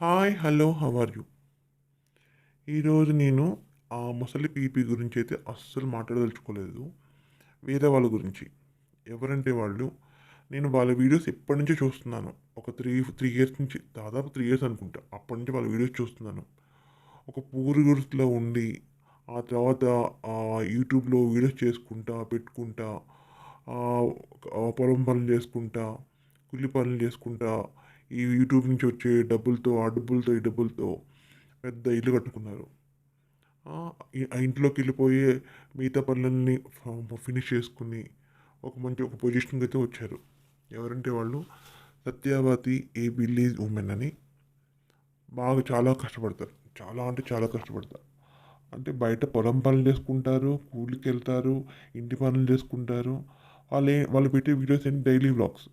Hi hello how are you? ఈరోజు నేను ఆ ముసలి పీపీ గురించి అయితే అస్సలు మాట్లాడదలుచుకోలేదు. వేరే వాళ్ళ గురించి. ఎవరంటే వాళ్ళు నేను వాళ్ళ వీడియోస్ ఎప్పటి నుంచో చూస్తున్నాను. ఒక త్రీ త్రీ ఇయర్స్ నుంచి దాదాపు త్రీ ఇయర్స్ అనుకుంటా అప్పటి నుంచి వాళ్ళ వీడియోస్ చూస్తున్నాను. ఒక పూరి గుడిలో ఉండి ఆ తర్వాత ఆ యూట్యూబ్లో వీడియోస్ చేసుకుంటా పెట్టుకుంటా పొలం పనులు చేసుకుంటా కుళ్ళి పనులు చేసుకుంటా ఈ యూట్యూబ్ నుంచి వచ్చే డబ్బులతో ఆ డబ్బులతో ఈ డబ్బులతో పెద్ద ఇల్లు కట్టుకున్నారు. ఆ, ఇంట్లోకి వెళ్ళిపోయి మిగతా పనులన్నీ ఫినిష్ చేసుకుని ఒక మంచి ఒక పొజిషన్కి అయితే వచ్చారు. ఎవరంటే వాళ్ళు సత్యావతి ఏ విలేజ్ ఉమెన్ అని. బాగా చాలా కష్టపడతారు. చాలా అంటే చాలా కష్టపడతారు. అంటే బయట పొలం పనులు చేసుకుంటారు కూలికి వెళ్తారు ఇంటి పనులు చేసుకుంటారు. వాళ్ళు వాళ్ళు పెట్టే వీడియోస్ ఏంటి? Daily vlogs.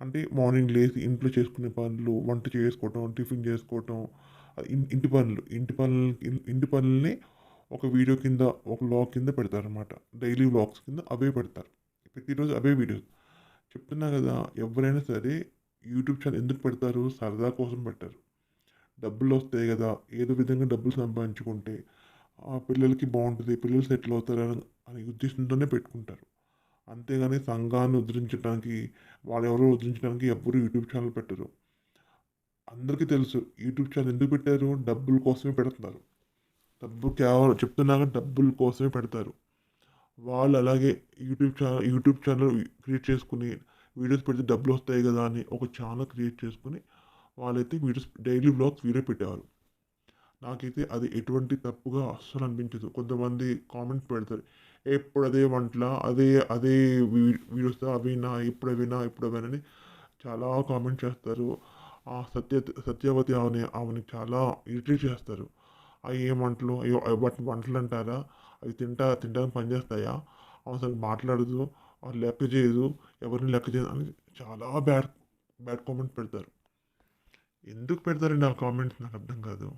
అంటే మార్నింగ్ లేచి ఇంట్లో చేసుకునే పనులు వంట చేసుకోవటం టిఫిన్ చేసుకోవటం ఇంటి పనులు ఇంటి పనులు ఇంటి పనుల్ని ఒక వీడియో కింద ఒక వ్లాగ్ కింద పెడతారు అనమాట డైలీ వ్లాగ్స్ కింద అవే పెడతారు. ప్రతిరోజు అవే వీడియోస్. చెప్తున్నా కదా ఎవరైనా సరే యూట్యూబ్ ఛానల్ ఎందుకు పెడతారు? సరదా కోసం పెట్టారు. డబ్బులు వస్తాయి కదా ఏదో విధంగా డబ్బులు సంపాదించుకుంటే ఆ పిల్లలకి బాగుంటుంది పిల్లలు సెటిల్ అవుతారు అని- అనే ఉద్దేశంతోనే పెట్టుకుంటారు. అంతేగాని సంఘాన్ని ఉద్ధరించడానికి వాళ్ళెవరో ఉద్ధరించడానికి ఎవ్వరూ యూట్యూబ్ ఛానల్ పెట్టరు. అందరికీ తెలుసు యూట్యూబ్ ఛానల్ ఎందుకు పెట్టారు? డబ్బుల కోసమే పెడుతున్నారు. డబ్బు కేవలం చెప్తున్నాక డబ్బుల కోసమే పెడతారు. వాళ్ళు అలాగే YouTube channel YouTube channel create చేసుకుని వీడియోస్ పెడితే డబ్బులు వస్తాయి కదా అని ఒక ఛానల్ క్రియేట్ చేసుకుని వాళ్ళైతే వీడియోస్ డైలీ బ్లాగ్స్ వీడియో పెట్టేవారు. నాకైతే అది ఎటువంటి తప్పుగా అస్సలు అనిపించదు. కొంతమంది కామెంట్స్ పెడతారు ఎప్పుడు అదే వంటల అదే అదే వీడియోస్ అవినా ఇప్పుడు అవినా ఇప్పుడు అవేనని చాలా కామెంట్ చేస్తారు. ఆ సత్య సత్యవతి ఆమె ఆమెని చాలా ఇరిటేట్ చేస్తారు. అవి ఏం వంటలు? అయ్యో వాటిని వంటలు అంటారా? అవి తింటా తింటానికి పనిచేస్తాయా ఆమె అసలు మాట్లాడదు లెక్క చేయదు ఎవరిని లెక్క చేయదు అని చాలా బ్యాడ్ బ్యాడ్ కామెంట్ పెడతారు. ఎందుకు పెడతారండి ఆ కామెంట్స్? నాకు అర్థం కాదు.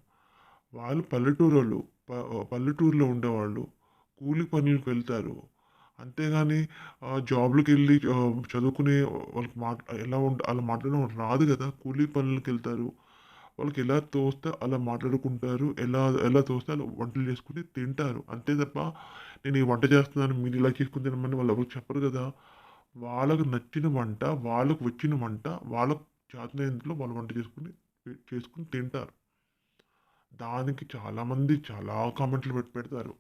వాళ్ళు పల్లెటూరు వాళ్ళు ప- పల్లెటూరులో ఉండేవాళ్ళు కూలి పనులకు వెళ్తారు. అంతేగాని ఆ, జాబ్లకు వెళ్ళి చదువుకునే వాళ్ళకి మాట ఎలా ఉంట అలా మాట్లాడడం రాదు కదా. కూలీ పనులకు వెళ్తారు. వాళ్ళకి ఎలా తోస్తే అలా మాట్లాడుకుంటారు. ఎలా ఎలా తోస్తే అలా వంటలు చేసుకుని తింటారు. అంతే తప్ప నేను ఈ వంట చేస్తున్నాను మీరు ఇలా చేసుకుని తినమని వాళ్ళు ఎవరికి చెప్పరు కదా. వాళ్ళకు నచ్చిన వంట వాళ్ళకు వచ్చిన వంట వాళ్ళకు చేతనైనంతలో వాళ్ళు వంట చేసుకుని చేసుకుని తింటారు. దానికి చాలామంది చాలా కామెంట్లు పెట్టి పెడతారు.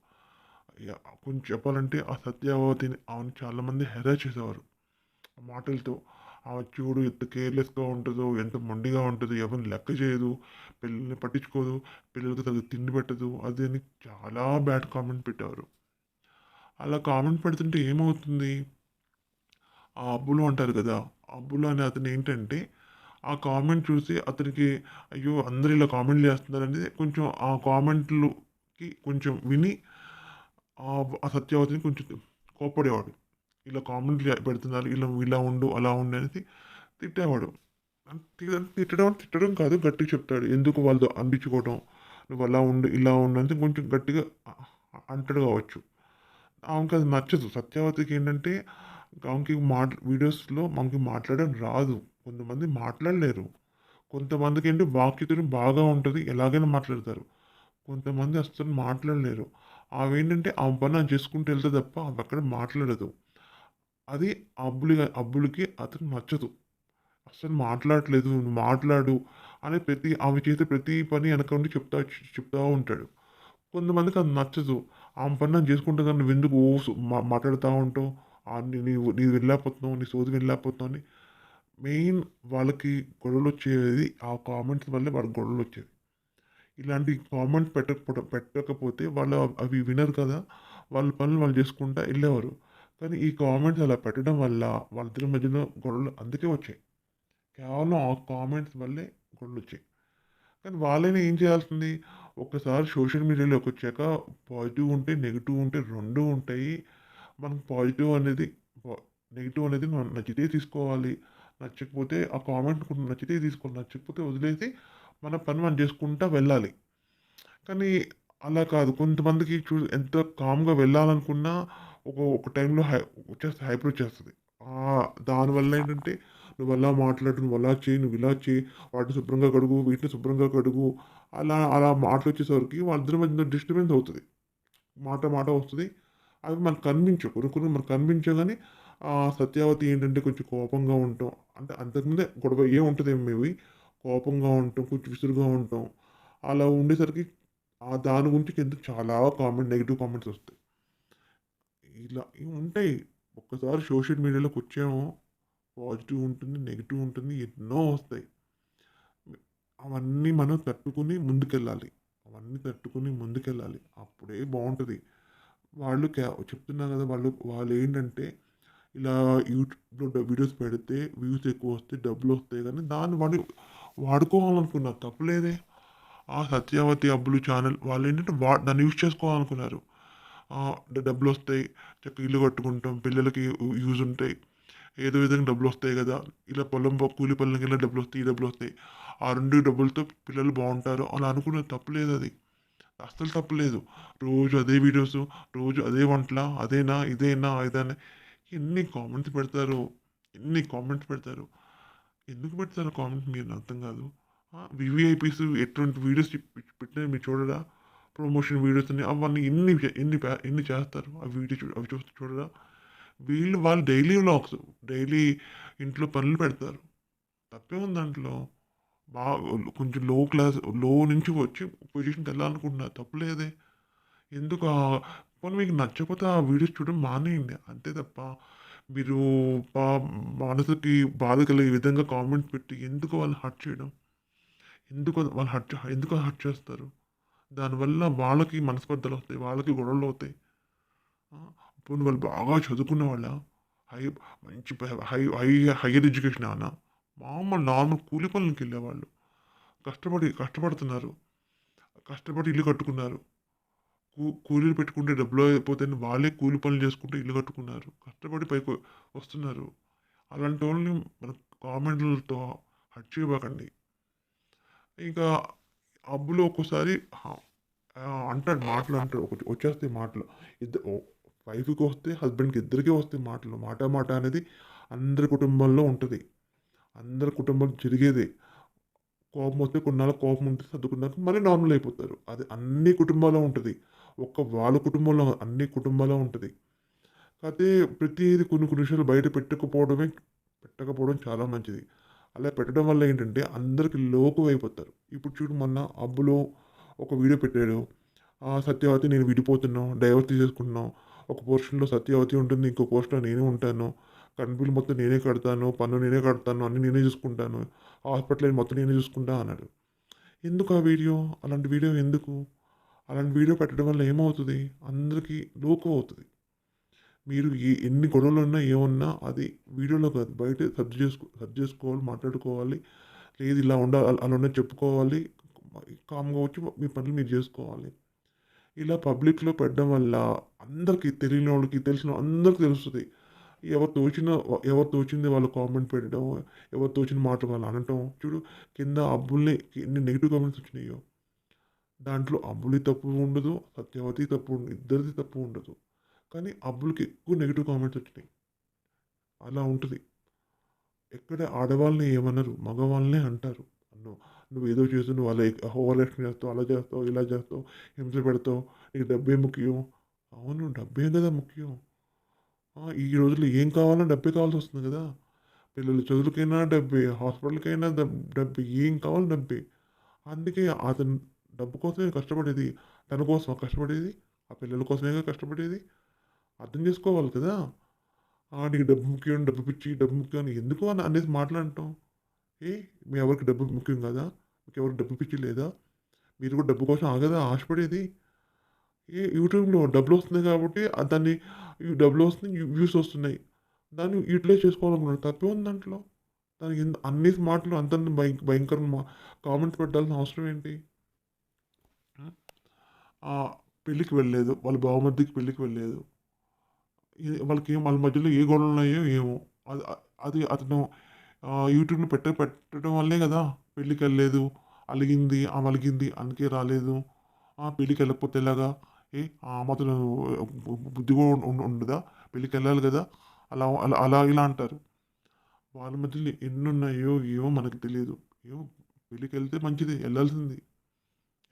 కొంచెం చెప్పాలంటే ఆ సత్యావతిని ఆమెను చాలామంది హెరాస్ చేసేవారు. ఆ మాటలతో ఆమె చూడు ఎంత కేర్లెస్గా ఉంటుందో ఎంత మొండిగా ఉంటుందో ఎవరిని లెక్క చేయదు పిల్లల్ని పట్టించుకోదు పిల్లలకి తగ్గ తిండి పెట్టదు అది అని చాలా బ్యాడ్ కామెంట్ పెట్టేవారు. అలా కామెంట్ పెడుతుంటే ఏమవుతుంది? ఆ అబ్బులు అంటారు కదా అబ్బులు అనే అతను ఏంటంటే ఆ కామెంట్ చూసి అతనికి అయ్యో అందరు ఇలా కామెంట్లు చేస్తున్నారనేది కొంచెం ఆ కామెంట్లుకి కొంచెం విని ఆ సత్యవతిని కొంచెం కోపడేవాడు ఇలా కామెంట్లు పెడుతున్నారు ఇలా ఇలా ఉండు అలా ఉండు అనేది తిట్టేవాడు. తిట్టడం తిట్టడం కాదు గట్టిగా చెప్తాడు. ఎందుకు వాళ్ళు అందించుకోవడం నువ్వు అలా ఉండు ఇలా ఉండు అంటే కొంచెం గట్టిగా అంటాడు కావచ్చు. ఆమెకి అది నచ్చదు. సత్యవతికి ఏంటంటే ఆమెకి మాట్ వీడియోస్లో మనకి మాట్లాడడం రాదు. కొంతమంది మాట్లాడలేరు. కొంతమందికి ఏంటి వాక్యతను బాగా ఉంటుంది. ఎలాగైనా మాట్లాడతారు. కొంతమంది అసలు మాట్లాడలేరు. ఆమె ఏంటంటే ఆమె పని ఆమె చేసుకుంటూ వెళ్తే తప్ప ఆమె అక్కడ మాట్లాడదు. అది అబ్బులి అబ్బులకి అతను నచ్చదు. అసలు మాట్లాడట్లేదు నువ్వు మాట్లాడు అని ప్రతి ఆమె చేసే ప్రతి పని వెనక ఉండి చెప్తా చెప్తా ఉంటాడు. కొంతమందికి అది నచ్చదు. ఆమె పని నేను చేసుకుంటా కానీ నువ్వు ఎందుకు ఓ మాట్లాడుతూ ఉంటావు? ఆ నీ- నీవు నీ నీ సోది వెళ్ళకపోతున్నావు అని మెయిన్ వాళ్ళకి గొడవలు వచ్చేది ఆ కామెంట్స్ వల్లే వాళ్ళకి గొడవలు వచ్చేది ఇలాంటి కామెంట్ పెట్టకపోవడం పెట్టకపోతే వాళ్ళు అవి వినరు కదా. వాళ్ళ పనులు వాళ్ళు చేసుకుంటా వెళ్ళేవారు. కానీ ఈ కామెంట్స్ అలా పెట్టడం వల్ల వాళ్ళిద్దరి మధ్యలో గొడవలు అందుకే వచ్చాయి. కేవలం ఆ కామెంట్స్ వల్లే గొడవలు వచ్చాయి. కానీ వాళ్ళైనా ఏం చేయాల్సింది? ఒకసారి సోషల్ మీడియాలోకి వచ్చాక పాజిటివ్ ఉంటే నెగిటివ్ ఉంటే రెండు ఉంటాయి. మనకు పాజిటివ్ అనేది నెగిటివ్ అనేది మనం నచ్చితే తీసుకోవాలి. నచ్చకపోతే ఆ కామెంట్ నచ్చితే తీసుకోవాలి నచ్చకపోతే వదిలేసి మన పని మనం చేసుకుంటా వెళ్ళాలి. కానీ అలా కాదు. కొంతమందికి చూ ఎంత కామ్గా వెళ్ళాలనుకున్నా ఒక ఒక టైంలో హై వచ్చేస్తే హైపర్ వచ్చేస్తుంది. దానివల్ల ఏంటంటే నువ్వు అలా మాట్లాడు నువ్వు అలా చేయి నువ్వు ఇలా చేయి వాటిని శుభ్రంగా కడుగు వీటిని శుభ్రంగా కడుగు అలా అలా మాటలు వచ్చేసరికి వాళ్ళిద్దరి మధ్య డిస్టర్బెన్స్ అవుతుంది. మాట మాట వస్తుంది. అవి మనకు కనిపించవు. కొన్ని కొన్ని మనకు కనిపించగానే ఆ సత్యావతి ఏంటంటే కొంచెం కోపంగా ఉంటాం. అంటే అంతకుముందే గొడవ ఏముంటుంది మేబీ. కోపంగా ఉంటాం కొంచెం విసురుగా ఉంటాం. అలా ఉండేసరికి ఆ దాని గురించి కింద చాలా కామెంట్ నెగిటివ్ కామెంట్స్ వస్తాయి. ఇలా ఉంటాయి. ఒక్కసారి సోషల్ మీడియాలోకి వచ్చామో పాజిటివ్ ఉంటుంది నెగిటివ్ ఉంటుంది ఎన్నో వస్తాయి. అవన్నీ మనం తట్టుకుని ముందుకెళ్ళాలి. అవన్నీ తట్టుకుని ముందుకెళ్ళాలి. అప్పుడే బాగుంటుంది. వాళ్ళు చెప్తున్నారు చెప్తున్నా కదా వాళ్ళు వాళ్ళు ఏంటంటే ఇలా యూట్యూబ్లో వీడియోస్ పెడితే వ్యూస్ ఎక్కువ వస్తే డబ్బులు వస్తాయి కానీ దాన్ని వాళ్ళు వాడుకోవాలనుకున్నారు. తప్పులేదే ఆ సత్యావతి అబ్బులు ఛానల్ వాళ్ళు ఏంటంటే వా దాన్ని యూజ్ చేసుకోవాలనుకున్నారు. డబ్బులు వస్తాయి చక్కగా ఇల్లు కట్టుకుంటాం పిల్లలకి యూజ్ ఉంటాయి. ఏదో విధంగా డబ్బులు వస్తాయి కదా. ఇలా పొలం కూలి పనులకి వెళ్ళిన డబ్బులు వస్తాయి ఈ డబ్బులు వస్తాయి. ఆ రెండు డబ్బులతో పిల్లలు బాగుంటారు అలా అనుకున్న తప్పులేదు అది. అస్సలు తప్పులేదు రోజు అదే వీడియోస్ రోజు అదే వంటల అదేనా ఇదేనా ఇదేనా ఎన్ని కామెంట్స్ పెడతారు. ఎన్ని కామెంట్స్ పెడతారు. ఎందుకు పెడతారు కామెంట్స్? మీరు అర్థం కాదు. వివిఐపీస్ ఎటువంటి వీడియోస్ పెట్టినా మీరు చూడరా? ప్రమోషన్ వీడియోస్ అని అవన్నీ ఎన్ని ఎన్ని ఎన్ని చేస్తారు? ఆ వీడియో చూ అవి చూస్తే చూడరా? వీళ్ళు వాళ్ళు డైలీ వ్లాగ్స్ డైలీ ఇంట్లో పనులు పెడతారు. తప్పే ఉంది దాంట్లో? బాగా కొంచెం లో క్లాస్లో నుంచి వచ్చి పొజిషన్కి వెళ్ళాలనుకుంటున్నారు తప్పులేదే ఎందుకు? పోనీ మీకు నచ్చకపోతే ఆ వీడియోస్ చూడడం మానేయండి. అంతే తప్ప మీరు పా మనసుకి బాధ కలిగే విధంగా కామెంట్స్ పెట్టి ఎందుకు వాళ్ళు హర్ట్ చేయడం? ఎందుకు వాళ్ళు హర్ట్ ఎందుకు హర్ట్ చేస్తారు? దానివల్ల వాళ్ళకి మనస్పర్ధలు వస్తాయి వాళ్ళకి గొడవలు అవుతాయి. ఆ, వాళ్ళు బాగా చదువుకున్న వాళ్ళ హై మంచి హై హై హైయర్ ఎడ్యుకేషన్ అన్న మామూలు నార్మల్ కూలి పనులకి వెళ్ళేవాళ్ళు. కష్టపడి కష్టపడుతున్నారు. కష్టపడి ఇల్లు కట్టుకున్నారు. కూ కూలీలు పెట్టుకుంటే డబ్బులు అయిపోతే వాళ్ళే కూలి పనులు చేసుకుంటే ఇల్లు కట్టుకున్నారు. కష్టపడి పైకి వస్తున్నారు. అలాంటి వాళ్ళని మన కామెంట్లతో హట్ చేయబాకండి. ఇంకా అబ్బులు ఒక్కోసారి అంటాడు మాటలు అంటాడు ఒకటి వచ్చేస్తాయి మాటలు. ఇద్దరు వైఫ్కి వస్తే హస్బెండ్కి ఇద్దరికీ వస్తాయి మాటలు. మాట మాట అనేది అందరి కుటుంబంలో ఉంటుంది. అందరి కుటుంబం జరిగేదే. కోపం వస్తే కొన్నాళ్ళ కోపం ఉంటే సర్దుకున్నారు మళ్ళీ నార్మల్ అయిపోతారు. అది అన్ని కుటుంబాల్లో ఉంటుంది. ఒక్క వాళ్ళ కుటుంబంలో అన్ని కుటుంబాల్లో ఉంటుంది. కాకపోతే ప్రతిదీ కొన్ని కొన్ని విషయాలు బయట పెట్టకపోవడమే పెట్టకపోవడం చాలా మంచిది. అలా పెట్టడం వల్ల ఏంటంటే అందరికి లోకు అయిపోతారు. ఇప్పుడు చూడు మొన్న అబ్బులో ఒక వీడియో పెట్టాడు. ఆ సత్యవతి నేను విడిపోతున్నాను డైవర్స్ తీసేసుకున్నాను ఒక పోర్షన్లో సత్యవతి ఉంటుంది ఇంకో పోర్షన్లో నేనే ఉంటాను కరెంట్ బిల్ మొత్తం నేనే కడతాను పన్ను నేనే కడతాను అన్నీ నేనే చూసుకుంటాను హాస్పిటల్ మొత్తం నేనే చూసుకుంటా అన్నాడు. ఎందుకు ఆ వీడియో? అలాంటి వీడియో ఎందుకు? అలాంటి వీడియో పెట్టడం వల్ల ఏమవుతుంది? అందరికీ లోకం అవుతుంది. మీరు ఏ ఎన్ని గొడవలు ఉన్నా ఏమన్నా అది వీడియోలో కాదు బయట సర్ది చేసుకో సర్చ్ చేసుకోవాలి మాట్లాడుకోవాలి. లేదు ఇలా ఉండాలి అలా అలా ఉన్నది చెప్పుకోవాలి. కామ్గా వచ్చి మీ పనులు మీరు చేసుకోవాలి. ఇలా పబ్లిక్లో పెట్టడం వల్ల అందరికీ తెలియని వాళ్ళకి తెలిసిన అందరికీ తెలుస్తుంది. ఎవరు తోచిన ఎవరు తోచింది వాళ్ళు కామెంట్ పెట్టడం ఎవరు తోచిన మాటలు వాళ్ళు అనటం. చూడు కింద అబ్బుల్ని ఎన్ని నెగిటివ్ కామెంట్స్ వచ్చినాయో. దాంట్లో అబ్బులి తప్పు ఉండదు సత్యవతి తప్పు ఉండదు ఇద్దరిది తప్పు ఉండదు. కానీ అబ్బులకి ఎక్కువ నెగిటివ్ కామెంట్స్ వచ్చినాయి. అలా ఉంటుంది. ఎక్కడ ఆడవాళ్ళని ఏమన్నారు మగవాళ్ళనే అంటారు. నువ్వు నువ్వు ఏదో చేస్తూ నువ్వు అలా ఓవర్ యాక్షన్ చేస్తావు అలా చేస్తావు ఇలా చేస్తావు హింస పెడతావు నీకు డబ్బే ముఖ్యం. అవును డబ్బే కదా ముఖ్యం. ఈ రోజుల్లో ఏం కావాలన్నా డబ్బే కావాల్సి వస్తుంది కదా. పిల్లల చదువులకైనా డబ్బే హాస్పిటల్కైనా డబ్బే ఏం కావాలి డబ్బే. అందుకే అతను డబ్బు కోసమే కష్టపడేది. తన కోసం కష్టపడేది? ఆ పిల్లల కోసమే కష్టపడేది? అర్థం చేసుకోవాలి కదా. ఆ, నీకు డబ్బు ముఖ్యం డబ్బు పిచ్చి డబ్బు ముఖ్యం అని ఎందుకు అని అనేది మాట్లాడటం? ఏ మీ ఎవరికి డబ్బు ముఖ్యం కదా? మీకు ఎవరికి డబ్బు పిచ్చి లేదా? మీరు కూడా డబ్బు కోసం ఆగదా? ఆశపడేది? ఏ యూట్యూబ్లో డబ్బులు వస్తున్నాయి కాబట్టి దాన్ని ఈ డబ్బులు వస్తున్నాయి వ్యూస్ వస్తున్నాయి. దాన్ని యూటిలైజ్ చేసుకోవాలనుకున్నాడు. తప్పే ఉంది దాంట్లో. దానికి అన్ని మాటలు అంత భయ భయంకర కామెంట్స్ పెట్టాల్సిన అవసరం ఏంటి? పెళ్ళికి వెళ్ళలేదు. వాళ్ళ బావమర్దికి పెళ్ళికి వెళ్ళలేదు. ఇది- వాళ్ళకి ఏం వాళ్ళ మధ్యలో ఏ గొడవలు ఉన్నాయో ఏమో. అది అది అతను యూట్యూబ్ని యూట్యూబ్లో పెట్ట పెట్టడం వల్లే కదా పెళ్ళికి వెళ్ళలేదు. అలిగింది అమలిగింది అందుకే రాలేదు. ఆ పెళ్ళికి వెళ్ళకపోతే ఎలాగా? ఏ ఆ మాత్రం బుద్ధి కూడా ఉండదా? పెళ్ళికి వెళ్ళాలి కదా? అలా అలా అలా ఇలా అంటారు. వాళ్ళ మధ్యలో ఎన్నున్నాయో ఏమో మనకు తెలియదు. ఏమో పెళ్ళికి వెళ్తే మంచిది వెళ్ళాల్సింది.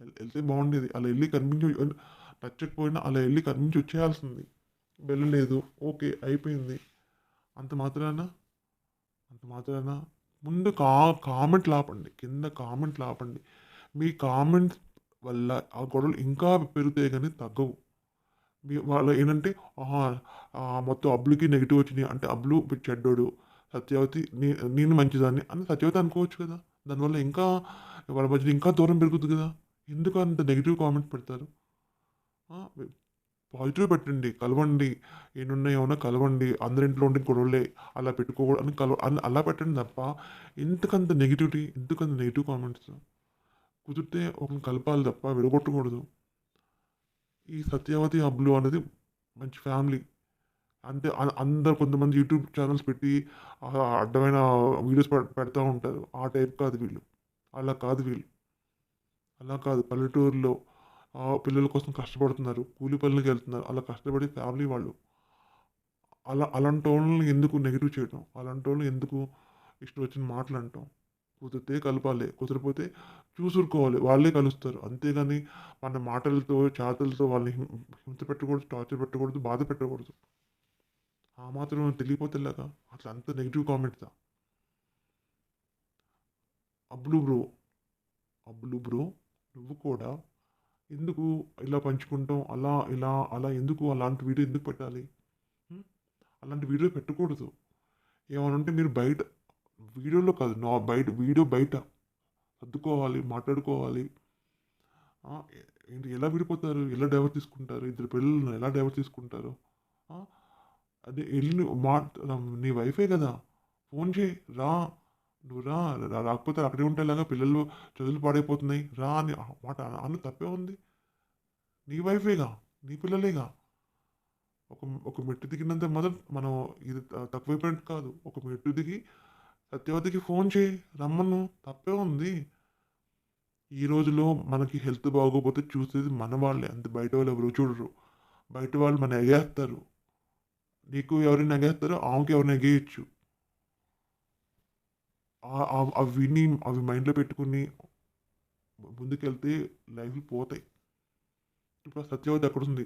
వెళ్తే బాగుండేది. అలా వెళ్ళి కనిపించి నచ్చకపోయినా అలా వెళ్ళి కనిపించి వచ్చేయాల్సింది. వెళ్ళలేదు ఓకే అయిపోయింది. అంత మాత్రాన? అంత మాత్రాన? ముందు కా కామెంట్లు ఆపండి కింద కామెంట్లు ఆపండి మీ కామెంట్స్ వల్ల ఆ గొడవలు ఇంకా పెరుగుతాయి కానీ తగ్గవు. మీ వాళ్ళు ఏంటంటే ఆహా, ఆ, మొత్తం అబ్లుకి నెగిటివ్ వచ్చినాయి. అంటే అబ్లు చెడ్డోడు. సత్యవతి నీ నేను మంచిదాన్ని అని సత్యవతి అనుకోవచ్చు కదా. దానివల్ల ఇంకా వాళ్ళ మధ్యలో ఇంకా దూరం పెరుగుతుంది కదా. ఎందుకు అంత నెగిటివ్ కామెంట్ పెడతారు? పాజిటివ్ పెట్టండి కలవండి. ఏమున్నాయి ఏమన్నా కలవండి. అందరింట్లో ఉండే గొడవలే అలా పెట్టుకోకూడదు అని కలవ అలా పెట్టండి తప్ప ఎందుకంత నెగిటివిటీ ఎందుకంత నెగిటివ్ కామెంట్స్ కుదిరితే ఒకరిని కలపాలి తప్ప విడగొట్టకూడదు. ఈ సత్యవతి అబ్లు అనేది మంచి ఫ్యామిలీ. అంటే అందరు కొంతమంది యూట్యూబ్ ఛానల్స్ పెట్టి అడ్డమైన వీడియోస్ పెడతా ఉంటారు. ఆ టైప్ కాదు వీళ్ళు. అలా కాదు వీళ్ళు. అలా కాదు. పల్లెటూరులో ఆ పిల్లల కోసం కష్టపడుతున్నారు. కూలి పనులకి వెళ్తున్నారు. అలా కష్టపడి ఫ్యామిలీ వాళ్ళు. అలా అలాంటి వాళ్ళని ఎందుకు నెగిటివ్ చేయడం అలాంటి వాళ్ళని ఎందుకు ఇష్టం వచ్చిన మాటలు అంటాం? కుదిరితే కలపాలి కుదిరిపోతే చూసురుకోవాలి. వాళ్ళే కలుస్తారు. అంతేగాని మన మాటలతో చేతలతో వాళ్ళని హిం- హింస పెట్టకూడదు టార్చర్ పెట్టకూడదు బాధ పెట్టకూడదు. ఆ మాత్రం తెలియపోతేలాగా అట్లా అంత నెగిటివ్ కామెంట్స్ అబ్లు బ్రో. అబ్లు బ్రో. నువ్వు కూడా ఎందుకు ఇలా పంచుకుంటాం అలా ఇలా అలా ఎందుకు? అలాంటి వీడియో ఎందుకు పెట్టాలి? అలాంటి వీడియో పెట్టకూడదు. ఏమనంటే మీరు బయట వీడియోలో కాదు నా బయట వీడియో బయట. సర్దుకోవాలి మాట్లాడుకోవాలి. ఏంటి ఎలా విడిపోతారు? ఎలా డైవర్ తీసుకుంటారు? ఇద్దరు పిల్లలను ఎలా డైవర్ తీసుకుంటారు? అదే వెళ్ళి మా నీ వైఫే కదా. ఫోన్ చేయి రా. నువ్వు రా రా- రాకపోతే అక్కడే ఉంటేలాగా పిల్లలు చదువులు పాడైపోతున్నాయి. రా అని మాట అన్న తప్పే ఉంది. నీ వైఫేగా? నీ పిల్లలేగా? ఒక ఒక మెట్టు దిగినంత మొదలు మనం ఇది తక్కువైపోయినట్టు కాదు. ఒక మెట్టు దిగి సత్యవతికి ఫోన్ చేయి రమ్మను తప్పే ఉంది. ఈ రోజులో మనకి హెల్త్ బాగోకపోతే చూసేది మన వాళ్ళే. అంత బయట వాళ్ళు ఎవరు చూడరు. బయట వాళ్ళు మన ఎగేస్తారు. నీకు ఎవరైనా ఎగేస్తారో ఆమెకి ఎవరిని ఎగేయచ్చు. అవి విని అవి మైండ్లో పెట్టుకుని ముందుకెళ్తే లైఫ్ పోతాయి. ఇప్పుడు సత్యవతి అక్కడ ఉంది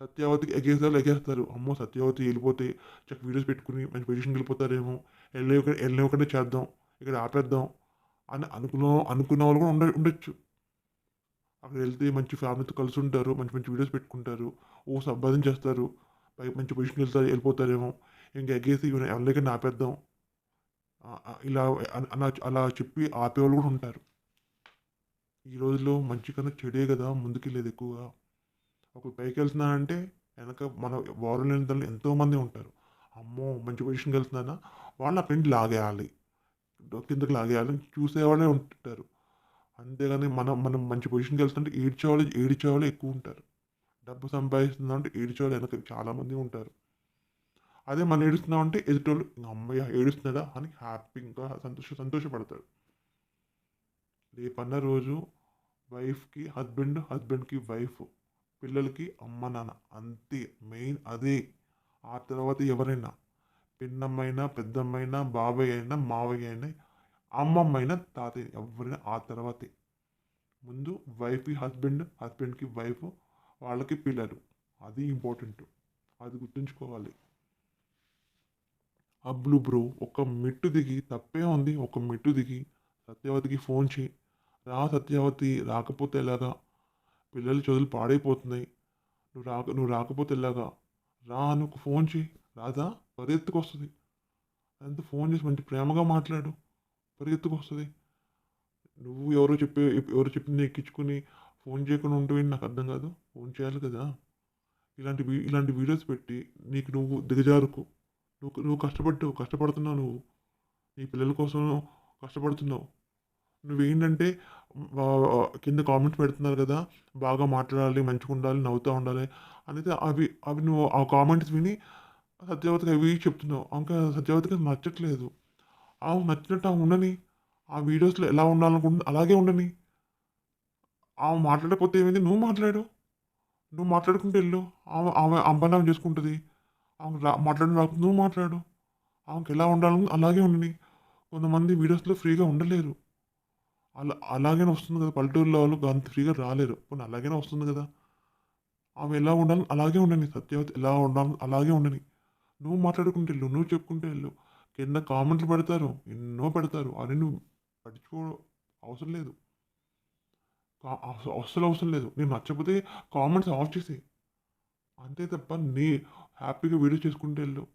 సత్యవతికి ఎగేసారు ఎగేస్తారు అమ్మో సత్యావతి వెళ్ళిపోతే చక్క వీడియోస్ పెట్టుకుని మంచి పొజిషన్కి వెళ్ళిపోతారేమో. వెళ్ళే వెళ్ళివ్వకుండా చేద్దాం. ఇక్కడ ఆపేద్దాం అని అనుకున్న అనుకున్న వాళ్ళు కూడా ఉండ ఉండొచ్చు. అక్కడ వెళ్తే మంచి ఫ్యామిలీతో కలిసి ఉంటారు మంచి మంచి వీడియోస్ పెట్టుకుంటారు. ఓ సంపాదించేస్తారు పై మంచి పొజిషన్కి వెళ్తారు వెళ్ళిపోతారేమో. ఇంకా ఎగేసి ఎవరికైనా ఆపేద్దాం. ఇలా అలా అలా చెప్పి ఆపేవాళ్ళు కూడా ఉంటారు. ఈ రోజుల్లో మంచి కన్నా చెడే కదా ముందుకెళ్ళేది ఎక్కువగా. ఒక పైకి వెళ్తున్నా అంటే వెనక మన వారు లేని తల్లి ఎంతోమంది ఉంటారు. అమ్మో మంచి పొజిషన్కి వెళ్తున్నానా? వాళ్ళు ఆ నుంచి లాగేయాలి. కిందకి లాగేయాలి చూసేవాళ్ళే ఉంటారు. అంతేగాని మనం మనం మంచి పొజిషన్కి వెళ్తుంటే ఏడ్చేవాళ్ళు ఏడ్చేవాళ్ళు ఎక్కువ ఉంటారు. డబ్బు సంపాదిస్తుందంటే ఏడ్చేవాళ్ళు వెనక చాలామంది ఉంటారు. అదే మనం ఏడుస్తున్నామంటే ఎదుటోళ్ళు "ఇంకా అమ్మయ్య ఏడుస్తున్నదా అని హ్యాపీగా సంతోష సంతోషపడతాడు రేపన్న రోజు వైఫ్కి హస్బెండ్ హస్బెండ్కి వైఫ్ పిల్లలకి అమ్మ నాన్న అంతే మెయిన్ అదే. ఆ తర్వాత ఎవరైనా పిన్నమ్మైనా పెద్దమ్మైనా బాబాయ్ అయినా మావయ్య అయినా అమ్మమ్మ అయినా తాతయ్య ఎవరైనా ఆ తర్వాతే. ముందు వైఫ్కి హస్బెండ్ హస్బెండ్కి వైఫ్ వాళ్ళకి పిల్లలు. అది ఇంపార్టెంట్. అది గుర్తుంచుకోవాలి. అబ్లు బ్రో ఒక మెట్టు దిగి తప్పే ఉంది. ఒక మెట్టు దిగి సత్యవతికి ఫోన్ చేయి. రా సత్యవతి రాకపోతే ఎలాగా? పిల్లల చదువులు పాడైపోతున్నాయి. నువ్వు రాక నువ్వు రాకపోతే ఎలాగా? రా నువ్వు ఫోన్ చేయి రాదా పరిగెత్తుకొస్తుంది. అంత ఫోన్ చేసి మంచి ప్రేమగా మాట్లాడు. పరిగెత్తుకొస్తుంది. నువ్వు ఎవరో చెప్పి ఎవరు చెప్పింది ఎక్కించుకుని ఫోన్ చేయకుండా ఉంటే నాకు అర్థం కాదు. ఫోన్ చేయాలి కదా. ఇలాంటి ఇలాంటి వీడియోస్ పెట్టి నీకు నువ్వు దిగజారుకు. నువ్వు నువ్వు కష్టపడ్డావు కష్టపడుతున్నావు నువ్వు. నీ పిల్లల కోసం కష్టపడుతున్నావు. నువ్వేంటంటే కింద కామెంట్స్ పెడుతున్నారు కదా బాగా మాట్లాడాలి మంచిగా ఉండాలి నవ్వుతూ ఉండాలి అనేది అవి అవి నువ్వు ఆ కామెంట్స్ విని సత్యవతికి అవి చెప్తున్నావు. ఇంకా సత్యవతికి అది నచ్చట్లేదు. ఆమె నచ్చినట్టు ఆమె ఉండని ఆ వీడియోస్లో ఎలా ఉండాలనుకుంటుంది అలాగే ఉండని. ఆమె మాట్లాడకపోతే ఏమైంది? నువ్వు మాట్లాడు. నువ్వు మాట్లాడుకుంటూ వెళ్ళు. ఆమె ఆమె అంపనామం చేసుకుంటుంది. ఆమె రా మాట్లాడిన రాకపోతే నువ్వు మాట్లాడు. ఆమెకి ఎలా ఉండాలని అలాగే ఉండని. కొంతమంది వీడియోస్లో ఫ్రీగా ఉండలేరు. అలా అలాగనే వస్తుంది కదా పల్లెటూరులో వాళ్ళు అంత ఫ్రీగా రాలేరు. కొన్ని అలాగనే వస్తుంది కదా. ఆమె ఎలా ఉండాలి? అలాగే ఉండని సత్యవతి ఎలా ఉండాలి? అలాగే ఉండని నువ్వు మాట్లాడుకుంటే వెళ్ళు నువ్వు చెప్పుకుంటే వెళ్ళు. కింద కామెంట్లు పెడతారు ఎన్నో పెడతారు. అని నువ్వు పట్టించుకో అవసరం లేదు. అసలు అస్సలు అవసరం లేదు. నేను నచ్చకపోతే కామెంట్స్ ఆఫ్ చేసే. అంతే తప్ప నీ హ్యాపీగా వీడియో చేసుకుంటే వెళ్ళు.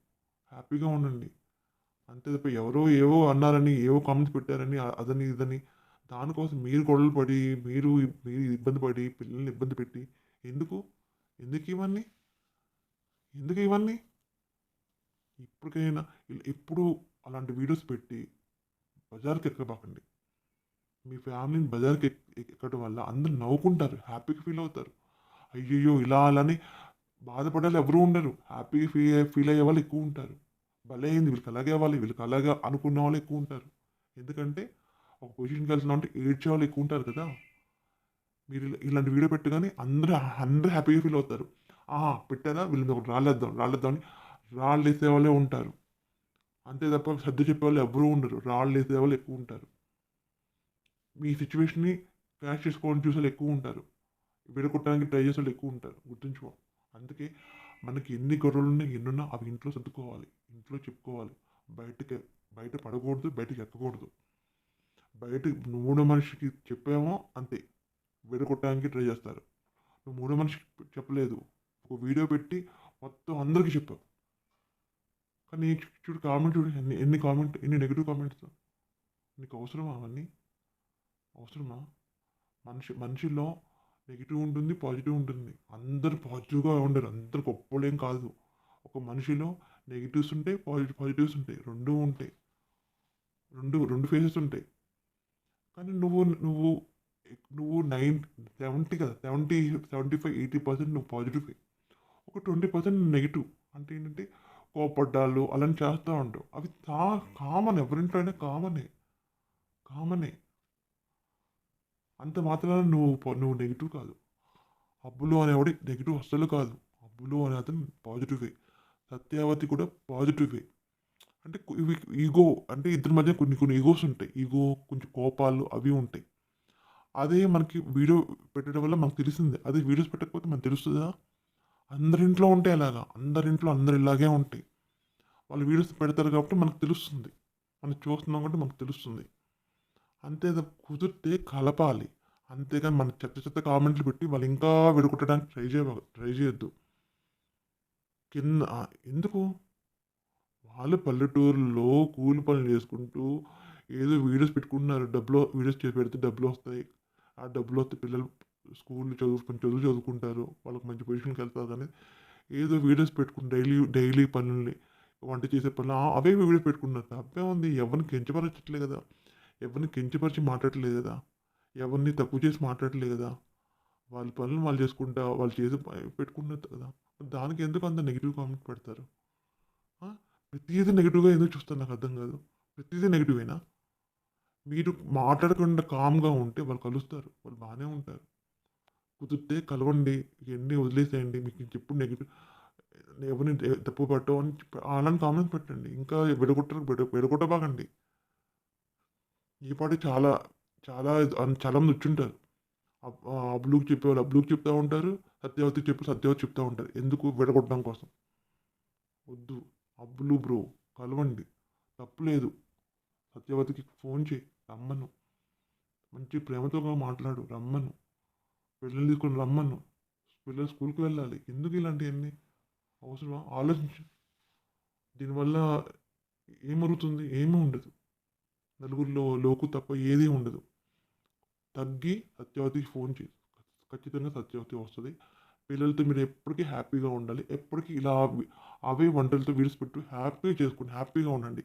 హ్యాపీగా ఉండండి. అంతే తప్ప ఎవరో ఏవో అన్నారని ఏవో కామెంట్స్ పెట్టారని అదని ఇదని దానికోసం మీరు గొడవలు పడి మీరు మీరు ఇబ్బంది పడి పిల్లల్ని ఇబ్బంది పెట్టి ఎందుకు? ఎందుకు ఇవన్నీ? ఎందుకు ఇవన్నీ? ఇప్పటికైనా ఎప్పుడు అలాంటి వీడియోస్ పెట్టి బజార్కి ఎక్కబాకండి. మీ ఫ్యామిలీని బజార్కి ఎక్కడం వల్ల అందరు నవ్వుకుంటారు హ్యాపీగా ఫీల్ అవుతారు. అయ్యయ్యో ఇలా అలానే బాధపడాలి ఎవరు ఉండరు. హ్యాపీగా ఫీల్ ఫీల్ అయ్యే వాళ్ళు ఎక్కువ ఉంటారు. భలే అయింది వీళ్ళకి అలాగే అవ్వాలి వీళ్ళకి అలాగే అనుకున్న వాళ్ళు ఎక్కువ ఉంటారు. ఎందుకంటే ఒక పొజిషన్కి అంటే ఏడ్చే వాళ్ళు ఎక్కువ ఉంటారు కదా. మీరు ఇలాంటి వీడియో పెట్టగానే అందరూ అందరూ హ్యాపీగా ఫీల్ అవుతారు. ఆహా పెట్టారా వీళ్ళు ఒకటి రాలేద్దాం రాలేద్దాం అని రాళ్ళు వేసే వాళ్ళే ఉంటారు. అంతే తప్ప సర్ది చెప్పే వాళ్ళు ఎవరూ ఉండరు. రాళ్ళు వేసే వాళ్ళు ఎక్కువ ఉంటారు. మీ సిచ్యువేషన్ని క్యాష్ చేసుకోవాలని చూసే వాళ్ళు ఎక్కువ ఉంటారు. విడగొట్టడానికి ట్రై చేసే వాళ్ళు ఎక్కువ ఉంటారు. గుర్తుంచుకో. అందుకే మనకి ఎన్ని గొర్రెలు ఉన్నాయి ఎన్నున్నా అవి ఇంట్లో సర్దుకోవాలి. ఇంట్లో చెప్పుకోవాలి. బయటకి బయట పడకూడదు బయటకి ఎక్కకూడదు. బయట మూడో మనిషికి చెప్పామో అంతే. విడగొట్టడానికి ట్రై చేస్తారు. నువ్వు మూడో మనిషికి చెప్పలేదు. ఒక వీడియో పెట్టి మొత్తం అందరికీ చెప్పావు కానీ చూడు కామెంట్ చూడు ఎన్ని ఎన్ని కామెంట్ ఎన్ని నెగిటివ్ కామెంట్స్. నీకు అవసరమా అవన్నీ? అవసరమా? మనిషి మనిషిలో నెగిటివ్ ఉంటుంది పాజిటివ్ ఉంటుంది. అందరు పాజిటివ్గా ఉండరు. అందరు గొప్పలేం కాదు. ఒక మనిషిలో నెగిటివ్స్ ఉంటాయి పాజిటివ్ పాజిటివ్స్ ఉంటాయి. రెండు ఉంటాయి. రెండు రెండు ఫేసెస్ ఉంటాయి. కానీ నువ్వు నువ్వు నువ్వు నైన్ సెవెంటీ కదా seventy seventy five eighty percent నువ్వు పాజిటివ్ ఒక ట్వంటీ పర్సెంట్ నెగిటివ్. అంటే ఏంటంటే కోపడ్డాలు అలాంటి చేస్తూ ఉంటావు. అవి చా కామన్ ఎవరింట్లో అయినా కామనే. కామనే. అంత మాత్రాన నువ్వు నువ్వు నెగిటివ్ కాదు. అబ్బులు అనేవాడి నెగిటివ్ అస్సలు కాదు. అబ్బులు అనే అతను పాజిటివే సత్యావతి కూడా పాజిటివే అంటే ఇవి ఈగో అంటే ఇద్దరి మధ్య కొన్ని కొన్ని ఈగోస్ ఉంటాయి. ఈగో కొంచెం కోపాలు అవి ఉంటాయి. అదే మనకి వీడియో పెట్టడం వల్ల మనకు తెలిసిందే. అదే వీడియోస్ పెట్టకపోతే మనకు తెలుస్తుందా? అందరింట్లో ఉంటాయి అలాగా అందరింట్లో అందరు ఇలాగే ఉంటాయి. వాళ్ళు వీడియోస్ పెడతారు కాబట్టి మనకు తెలుస్తుంది. మనం చూస్తున్నాం కాబట్టి మనకు తెలుస్తుంది. అంతే కుదిరితే కలపాలి. అంతేగాని మన చెత్త చెత్త కామెంట్లు పెట్టి వాళ్ళు ఇంకా విడగొట్టడానికి ట్రై చేయ ట్రై చేయొద్దు. కింద ఎందుకు? వాళ్ళు పల్లెటూరులో కూలి పనులు చేసుకుంటూ ఏదో వీడియోస్ పెట్టుకుంటున్నారు. డబ్బులు వీడియోస్ చేసి పెడితే డబ్బులు వస్తాయి. ఆ డబ్బులు వస్తే పిల్లలు స్కూల్ చదువుకుని చదువు చదువుకుంటారు. వాళ్ళకి మంచి పొజిషన్కి వెళ్తారు కానీ ఏదో వీడియోస్ పెట్టుకుని డైలీ డైలీ పనుల్ని వంట చేసే పనులు అవే వీడియోస్ పెట్టుకున్నారు. తప్పే ఉంది. ఎవరిని కించపరచట్లే కదా. ఎవరిని కించపరిచి మాట్లాడట్లేదు కదా. ఎవరిని తక్కువ చేసి మాట్లాడట్లేదు కదా. వాళ్ళ పనులు వాళ్ళు చేసుకుంటా వాళ్ళు చేసి పెట్టుకున్నారు కదా. దానికి ఎందుకు అంత నెగిటివ్ కామెంట్ పెడతారు? ప్రతిదీ నెగిటివ్గా ఎందుకు చూస్తారు నాకు అర్థం కాదు. ప్రతిదీ నెగిటివేనా మీరు మాట్లాడకుండా కామ్గా ఉంటే వాళ్ళు కలుస్తారు. వాళ్ళు బాగానే ఉంటారు. కుదిరితే కలవండి ఇవన్నీ వదిలేసేయండి. మీకు చెప్పు నెగిటివ్ ఎవరిని తప్పు పట్టవు అని అలాంటి కామెంట్స్ పెట్టండి. ఇంకా విడగొట్టరు విడగొట్ట విడగొట్టబాకండి. ఈ పాటి చాలా చాలా చాలామంది చాలా మంది వచ్చుంటారు. అబ్- ఆ అబ్లుకి చెప్పేవాళ్ళు అబ్లుకి చెప్తూ ఉంటారు సత్యవతి చెప్పి సత్యవతి చెప్తూ ఉంటారు. ఎందుకు విడగొట్టడం కోసం? వద్దు. అబ్బులు బ్రో కలవండి. తప్పులేదు. సత్యవతికి ఫోన్ చేయి రమ్మను. మంచి ప్రేమతో మాట్లాడు రమ్మను. పిల్లలు తీసుకొని రమ్మను. పిల్లలు స్కూల్కి వెళ్ళాలి. ఎందుకు ఇలాంటివన్నీ అవసరమా? ఆలోచించు. దీనివల్ల ఏమరుగుతుంది? ఏమీ ఉండదు. నలుగురిలో లోకు తప్ప ఏదీ ఉండదు. తగ్గి సత్యవతికి ఫోన్ చేసి ఖచ్చితంగా సత్యవతి వస్తుంది. పిల్లలతో మీరు ఎప్పటికీ హ్యాపీగా ఉండాలి. ఎప్పటికీ ఇలా అవి- అవే వంటలతో వీడియోస్ పెట్టు హ్యాపీగా చేసుకోండి హ్యాపీగా ఉండండి.